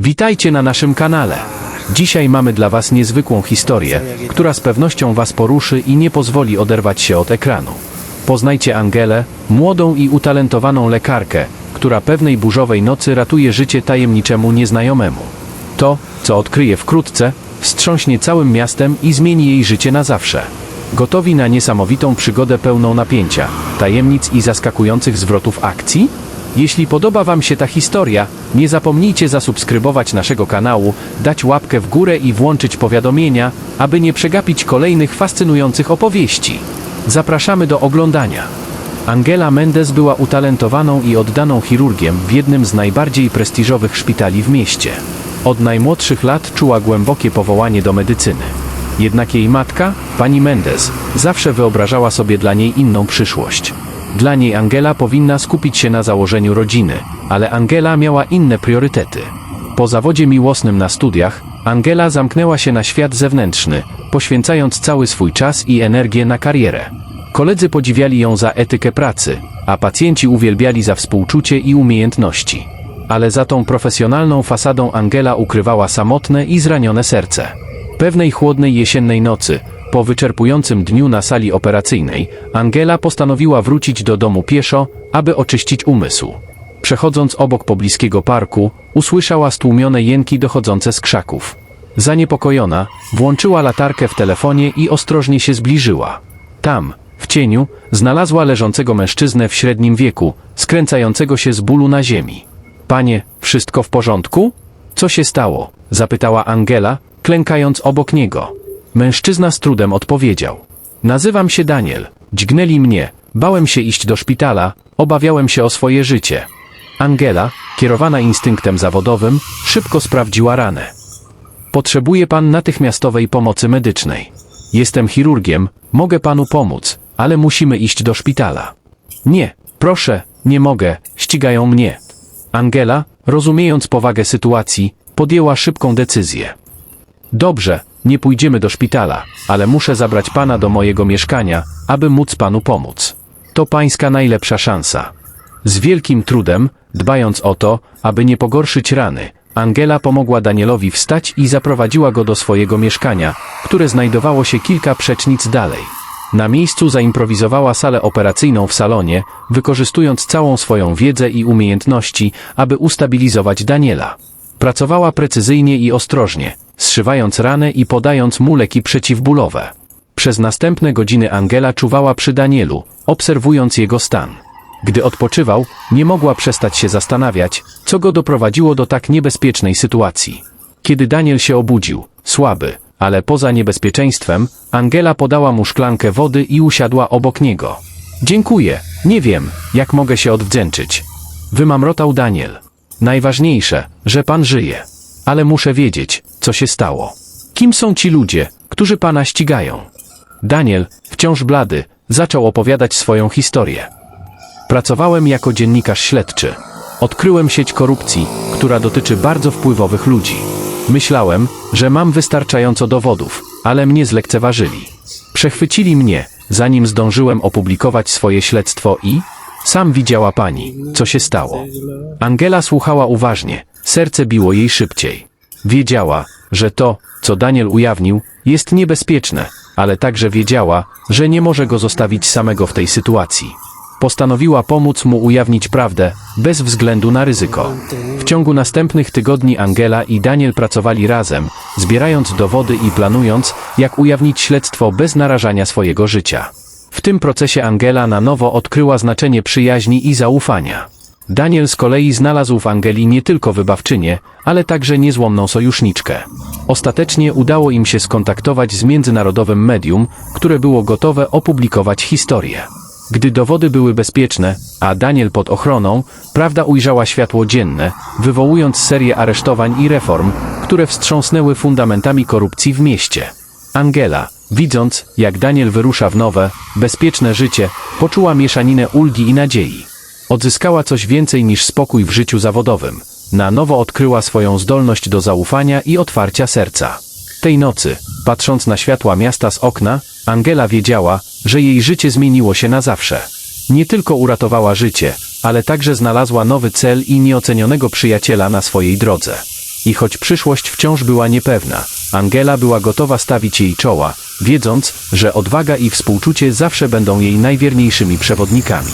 Witajcie na naszym kanale. Dzisiaj mamy dla Was niezwykłą historię, która z pewnością Was poruszy i nie pozwoli oderwać się od ekranu. Poznajcie Angelę, młodą i utalentowaną lekarkę, która pewnej burzowej nocy ratuje życie tajemniczemu nieznajomemu. To, co odkryje wkrótce, wstrząśnie całym miastem i zmieni jej życie na zawsze. Gotowi na niesamowitą przygodę pełną napięcia, tajemnic i zaskakujących zwrotów akcji? Jeśli podoba Wam się ta historia, nie zapomnijcie zasubskrybować naszego kanału, dać łapkę w górę i włączyć powiadomienia, aby nie przegapić kolejnych fascynujących opowieści. Zapraszamy do oglądania. Angela Mendes była utalentowaną i oddaną chirurgiem w jednym z najbardziej prestiżowych szpitali w mieście. Od najmłodszych lat czuła głębokie powołanie do medycyny. Jednak jej matka, pani Mendes, zawsze wyobrażała sobie dla niej inną przyszłość. Dla niej Angela powinna skupić się na założeniu rodziny, ale Angela miała inne priorytety. Po zawodzie miłosnym na studiach, Angela zamknęła się na świat zewnętrzny, poświęcając cały swój czas i energię na karierę. Koledzy podziwiali ją za etykę pracy, a pacjenci uwielbiali za współczucie i umiejętności. Ale za tą profesjonalną fasadą Angela ukrywała samotne i zranione serce. Pewnej chłodnej jesiennej nocy, po wyczerpującym dniu na sali operacyjnej, Angela postanowiła wrócić do domu pieszo, aby oczyścić umysł. Przechodząc obok pobliskiego parku, usłyszała stłumione jęki dochodzące z krzaków. Zaniepokojona, włączyła latarkę w telefonie i ostrożnie się zbliżyła. Tam, w cieniu, znalazła leżącego mężczyznę w średnim wieku, skręcającego się z bólu na ziemi. Panie, wszystko w porządku? Co się stało? zapytała Angela, klękając obok niego. Mężczyzna z trudem odpowiedział. Nazywam się Daniel. Dźgnęli mnie. Bałem się iść do szpitala, obawiałem się o swoje życie. Angela, kierowana instynktem zawodowym, szybko sprawdziła ranę. Potrzebuje pan natychmiastowej pomocy medycznej. Jestem chirurgiem, mogę panu pomóc, ale musimy iść do szpitala. Nie, proszę, nie mogę, ścigają mnie. Angela, rozumiejąc powagę sytuacji, podjęła szybką decyzję. Dobrze, nie pójdziemy do szpitala, ale muszę zabrać pana do mojego mieszkania, aby móc panu pomóc. To pańska najlepsza szansa. Z wielkim trudem, dbając o to, aby nie pogorszyć rany, Angela pomogła Danielowi wstać i zaprowadziła go do swojego mieszkania, które znajdowało się kilka przecznic dalej. Na miejscu zaimprowizowała salę operacyjną w salonie, wykorzystując całą swoją wiedzę i umiejętności, aby ustabilizować Daniela. Pracowała precyzyjnie i ostrożnie, zszywając ranę i podając mu leki przeciwbólowe. Przez następne godziny Angela czuwała przy Danielu, obserwując jego stan. Gdy odpoczywał, nie mogła przestać się zastanawiać, co go doprowadziło do tak niebezpiecznej sytuacji. Kiedy Daniel się obudził, słaby, ale poza niebezpieczeństwem, Angela podała mu szklankę wody i usiadła obok niego. Dziękuję, nie wiem, jak mogę się odwdzięczyć. Wymamrotał Daniel. Najważniejsze, że pan żyje. Ale muszę wiedzieć, co się stało. Kim są ci ludzie, którzy pana ścigają? Daniel, wciąż blady, zaczął opowiadać swoją historię. Pracowałem jako dziennikarz śledczy. Odkryłem sieć korupcji, która dotyczy bardzo wpływowych ludzi. Myślałem, że mam wystarczająco dowodów, ale mnie zlekceważyli. Przechwycili mnie, zanim zdążyłem opublikować swoje śledztwo i... Sam widziała pani, co się stało. Angela słuchała uważnie, serce biło jej szybciej. Wiedziała, że to, co Daniel ujawnił, jest niebezpieczne, ale także wiedziała, że nie może go zostawić samego w tej sytuacji. Postanowiła pomóc mu ujawnić prawdę, bez względu na ryzyko. W ciągu następnych tygodni Angela i Daniel pracowali razem, zbierając dowody i planując, jak ujawnić śledztwo bez narażania swojego życia. W tym procesie Angela na nowo odkryła znaczenie przyjaźni i zaufania. Daniel z kolei znalazł w Angeli nie tylko wybawczynię, ale także niezłomną sojuszniczkę. Ostatecznie udało im się skontaktować z międzynarodowym medium, które było gotowe opublikować historię. Gdy dowody były bezpieczne, a Daniel pod ochroną, prawda ujrzała światło dzienne, wywołując serię aresztowań i reform, które wstrząsnęły fundamentami korupcji w mieście. Angela, widząc, jak Daniel wyrusza w nowe, bezpieczne życie, poczuła mieszaninę ulgi i nadziei. Odzyskała coś więcej niż spokój w życiu zawodowym. Na nowo odkryła swoją zdolność do zaufania i otwarcia serca. Tej nocy, patrząc na światła miasta z okna, Angela wiedziała, że jej życie zmieniło się na zawsze. Nie tylko uratowała życie, ale także znalazła nowy cel i nieocenionego przyjaciela na swojej drodze. I choć przyszłość wciąż była niepewna, Angela była gotowa stawić jej czoła, wiedząc, że odwaga i współczucie zawsze będą jej najwierniejszymi przewodnikami.